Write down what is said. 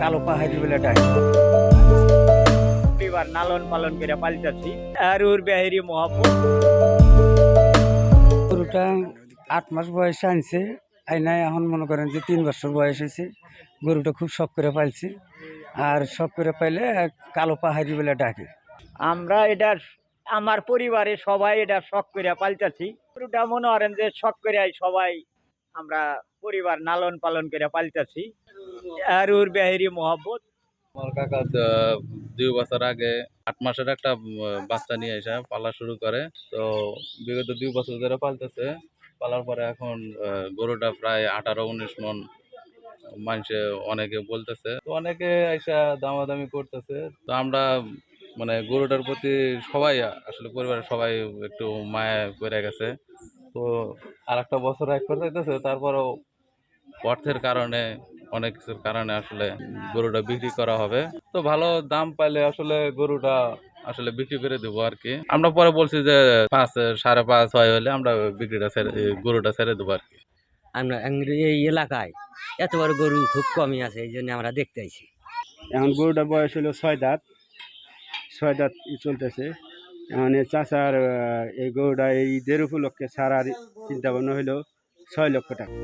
কালো পাহাড়ি বলে ডাকে। পরিবার লালন পালন করে পালিতাছি। আর ওর বেহেরি মহাপুর। গরুটা আট মাস বয়সে আনছে। আইনায় এখন মনে করেন যে তিন বছর বয়স হয়েছে। গরুটা খুব শখ করে পালছি। আর শখ করে পাইলে কালো পাহাড়ি বলে ডাকে। আমরা এটা আমার পরিবারে সবাই এটা শখ করে পালিতাছি। গরুটা মনে করেন যে শখ করে সবাই আমরা পরিবার লালন পালন করে পালিতাছি। আর ওর বেহেরি মহাব্বত। আমার কাকা দুই বছর আগে আট মাসের একটা বাচ্চা নিয়ে এসে পালা শুরু করে। তো বিগত দুই বছর ধরে পালতেছে। পালার পরে এখন গরুটা প্রায় আঠারো, উনিশ মন মানুষে অনেকে বলতেছে। তো অনেকে এসে দামাদামি করতেছে। তো আমরা মানে গরুটার প্রতি সবাই, আসলে পরিবারের সবাই একটু মায়া করে গেছে। তো আর একটা বছর এক করে যাইতেছে তারপরেও অর্থের কারণে অনেক কিছুর কারণে আসলে গরুটা বিক্রি করা হবে। তো ভালো দাম পাইলে আসলে গরুটা আসলে বিক্রি করে দেবো আর কি। আমরা পরে বলছি যে পাঁচ সাড়ে পাঁচ ছয় হলে আমরা বিক্রিটা ছেড়ে গরুটা ছেড়ে দেবো আর কি। আমরা এই এলাকায় এত বড় গরু খুব কমই আছে এই জন্য আমরা দেখতে আইছি। এখন গরুটার বয়স হলো ছয় দাঁত ছয় দাঁত চলতেছে। এই চাচার এই গরুটা এই ঈদের উপলক্ষে ছাড়ার চিন্তা ভাবনা হইল ছয় লক্ষ টাকা।